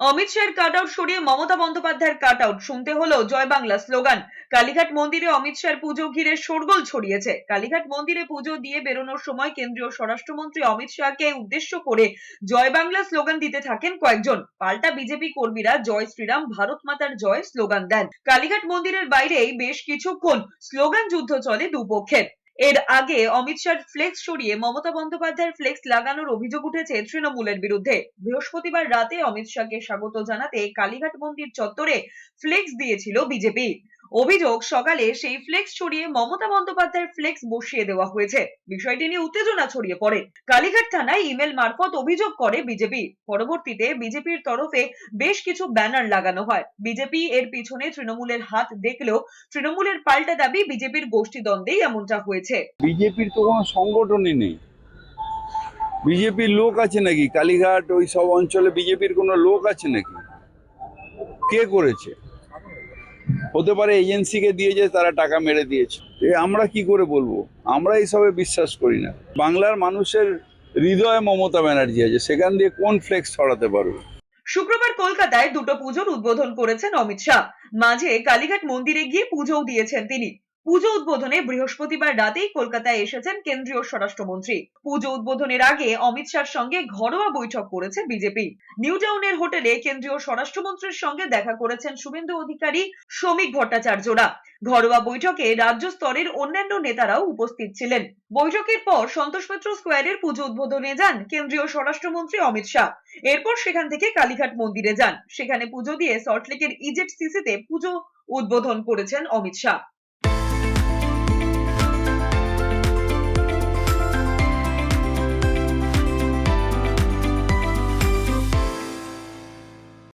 অমিত শাহের cut out সরিয়ে মমতা বন্দ্যোপাধ্যায়ের কাট আউট শুনতে হলো জয় বাংলা স্লোগান। কালীঘাট মন্দিরে অমিত শাহের পুজো ঘিরে শোরগোল ছড়িয়েছে। কালীঘাট মন্দিরে পুজো দিয়ে বেরোনোর সময় কেন্দ্রীয় স্বরাষ্ট্রমন্ত্রী অমিত শাহকে উদ্দেশ্য করে জয় বাংলা স্লোগান দিতে থাকেন কয়েকজন। পাল্টা বিজেপি কর্মীরা জয় শ্রীরাম, ভারত মাতার জয় স্লোগান দেন। কালীঘাট মন্দিরের বাইরেই বেশ কিছুক্ষণ স্লোগান যুদ্ধ চলে দুপক্ষের। এর আগে অমিত শাহর ফ্লেক্স সরিয়ে মমতা বন্দ্যোপাধ্যায়ের ফ্লেক্স লাগানোর অভিযোগ উঠেছে তৃণমূলের বিরুদ্ধে। বৃহস্পতিবার রাতে অমিত শাহকে স্বাগত জানাতে কালীঘাট মন্দির চত্বরে ফ্লেক্স দিয়েছিল বিজেপি। অভিযোগ, সকালে সেই ফ্লেক্স সরিয়ে মমতা বন্দ্যোপাধ্যায়ের ফ্লেক্স বসিয়ে দেওয়া হয়েছে। বিষয়টি নিয়ে উত্তেজনা ছড়িয়ে পড়ে। কালীঘাট থানায় ইমেল মারফত অভিযোগ করে বিজেপি। পরবর্তীতে বিজেপির তরফে বেশ কিছু ব্যানার লাগানো হয়। বিজেপি এর পিছনে তৃণমূলের হাত দেখলেও তৃণমূলের পাল্টা দাবি বিজেপির গোষ্ঠীদ্বন্দ্বেই এমনটা হয়েছে। বিজেপির তো কোনো সংগঠনই নেই। বিজেপির লোক আছে নাকি? কালীঘাট ওই সব অঞ্চলে বিজেপির কোনো লোক আছে নাকি? কে করেছে? হতে পারে এজেন্সিকে দিয়ে যে তারা টাকা মেরে দিয়েছে। আমরা কি করে বলব? আমরা এইসবে বিশ্বাস করি না। বাংলার মানুষের হৃদয়ে মমতা ব্যানার্জি আছে, সেখান দিয়ে কোন ফ্লেক্স ছড়াতে পারবে? শুক্রবার কলকাতায় দুটো পুজোর উদ্বোধন করেছেন অমিত শাহ। মাঝে কালীঘাট মন্দিরে গিয়ে পুজোও দিয়েছেন তিনি। পুজো উদ্বোধনে বৃহস্পতিবার রাতেই কলকাতায় এসেছেন কেন্দ্রীয় স্বরাষ্ট্রমন্ত্রী। পুজো উদ্বোধনের আগে অমিত শাহর সঙ্গে ঘরোয়া বৈঠক করেছে বিজেপি। নিউ টাউনের হোটেলে কেন্দ্রীয় স্বরাষ্ট্রমন্ত্রীর সঙ্গে দেখা করেছেন শুভেন্দু অধিকারী, শ্রমিক ভট্টাচার্যরা। ঘরোয়া বৈঠকে রাজ্য স্তরের অন্যান্য নেতারাও উপস্থিত ছিলেন। বৈঠকের পর সন্তোষ মিত্র স্কোয়ারের পুজো উদ্বোধনে যান কেন্দ্রীয় স্বরাষ্ট্রমন্ত্রী অমিত শাহ। এরপর সেখান থেকে কালীঘাট মন্দিরে যান। সেখানে পুজো দিয়ে সল্টলেকের ইজেট সিসিতে পুজো উদ্বোধন করেছেন অমিত শাহ।